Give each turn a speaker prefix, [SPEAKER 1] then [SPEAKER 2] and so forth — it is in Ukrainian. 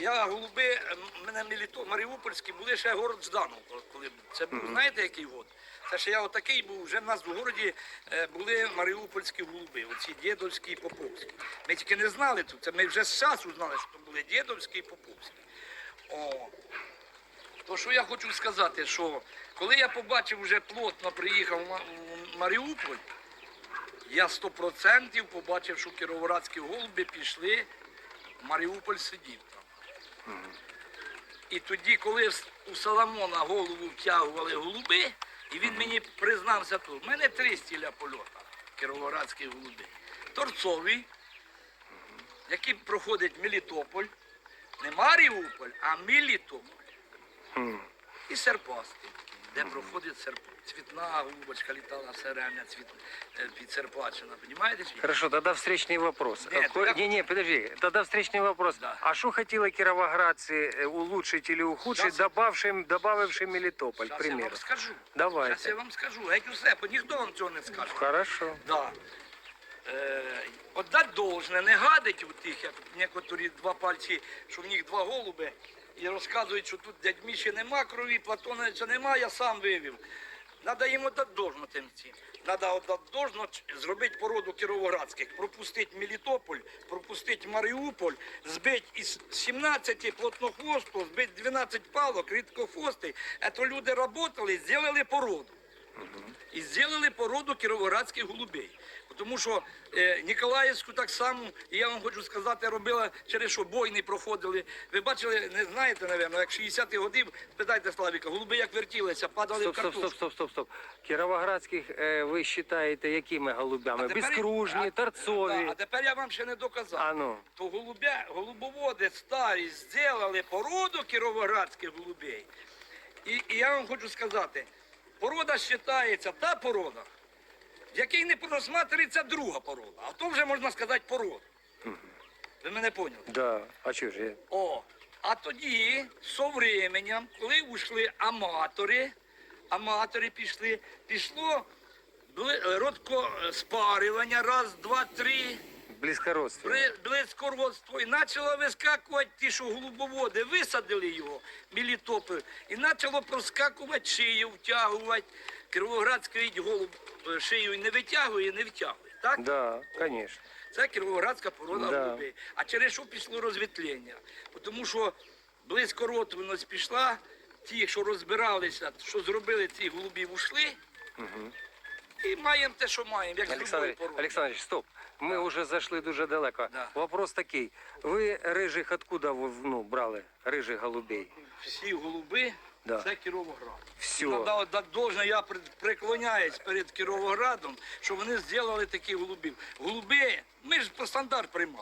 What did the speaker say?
[SPEAKER 1] я голуби, мене Меліто, Маріупольські були ще город Жданов, коли був. Це був, знаєте, який год? Це ще я отакий був, вже в нас в городі е, були маріупольські голуби, оці дідовські і поповські. Ми тільки не знали тут, це ми вже з часу знали, що були дідовські і поповські. О, то що я хочу сказати, що коли я побачив вже плотно приїхав в Маріуполь, я 100% побачив, що кіровоградські голуби пішли, в Маріуполь сидів там. І тоді, коли у Соломона голову втягували голуби, і він мені признався тут, в мене три стіля польота кіровоградські голуби. Торцовий, який проходить Мелітополь, не Маріуполь, а Мелітополь І серпастий, де проходить серп... цвітна голубочка літала все время цвіт... е, під Серпачина, розумієте?
[SPEAKER 2] Хорошо, тогда встречный вопрос.
[SPEAKER 1] Нет,
[SPEAKER 2] Ко-
[SPEAKER 1] так-
[SPEAKER 2] Не, не, подожди. Тогда встречный вопрос.
[SPEAKER 1] Да.
[SPEAKER 2] А что хотела кировоградцы э, улучшить или ухудшить,
[SPEAKER 1] Щас-
[SPEAKER 2] добавшим, добавивший Мелитополь, к
[SPEAKER 1] Зараз я
[SPEAKER 2] примеру?
[SPEAKER 1] вам скажу.
[SPEAKER 2] Давайте.
[SPEAKER 1] Зараз я вам скажу. Геть усе, бо ніхто вам цього не скаже.
[SPEAKER 2] Хорошо.
[SPEAKER 1] Да. Е, отдать должне, не гадить у тих, як некоторі два пальці, що в них два голуби, і розказують, що тут дядь Міші нема крові, Платоновича нема, я сам вивів. Треба їм отдати должно тим всім. Треба отдати должно, зробити породу кіровоградських, пропустити Мелітополь, пропустити Маріуполь, збити із 17 плотнохвосту, збити 12 палок, рідкохвости. Це люди працювали, зробили породу і зробили породу кіровоградських голубей. Тому що е, Ніколаївську так само, і я вам хочу сказати, робила через що бойни проходили. Ви бачили, не знаєте, напевно, як 60-х годів, питайте Славіка, голуби як вертілися, падали
[SPEAKER 2] Стоп,
[SPEAKER 1] в
[SPEAKER 2] стоп,
[SPEAKER 1] картошку.
[SPEAKER 2] стоп, стоп, стоп, стоп. Кировоградских э, вы считаете якими голубями?
[SPEAKER 1] Тепер-
[SPEAKER 2] Безкружні,
[SPEAKER 1] а-
[SPEAKER 2] торцові.
[SPEAKER 1] Да, а тепер я вам ще не доказав.
[SPEAKER 2] А ну.
[SPEAKER 1] То голубя, голубоводи старі зробили породу кіровоградських голубей. І, і я вам хочу сказати, порода вважається та порода, в якій не просматрюється друга порода. А то вже можна сказати порода. Ви мене поняли?
[SPEAKER 2] Да, а что же?
[SPEAKER 1] О, а тоді, со временем, коли ушли аматори, аматори пішли, пішло бли- родкоспарювання, раз, два, три.
[SPEAKER 2] Близкородственные.
[SPEAKER 1] При близькородство і почало вискакувати ті, що голубоводи, висадили його, мілітопи, і почало проскакувати шию, втягувати. Кіровоградський відь голуб е, шию не витягує, не втягує. Так?
[SPEAKER 2] Да, конечно.
[SPEAKER 1] Це кіровоградська порода
[SPEAKER 2] Да.
[SPEAKER 1] голубей. А через що пішло розвітлення? Тому що близькородственність пішла, ті, що розбиралися, що зробили ці голубі, ушли. І маємо те, що маємо, як з породою.
[SPEAKER 2] Александрович, стоп. Ми вже зайшли дуже далеко.
[SPEAKER 1] Да.
[SPEAKER 2] Вопрос такий. Ви рижих откуда ви, ну, брали? Рижих голубей?
[SPEAKER 1] Всі голуби
[SPEAKER 2] Да.
[SPEAKER 1] це Кіровоград.
[SPEAKER 2] Всьо.
[SPEAKER 1] Надо отдати должне, я пред- преклоняюсь перед Кіровоградом, що вони зробили такі голубів. Голуби, ми ж по стандарт приймали.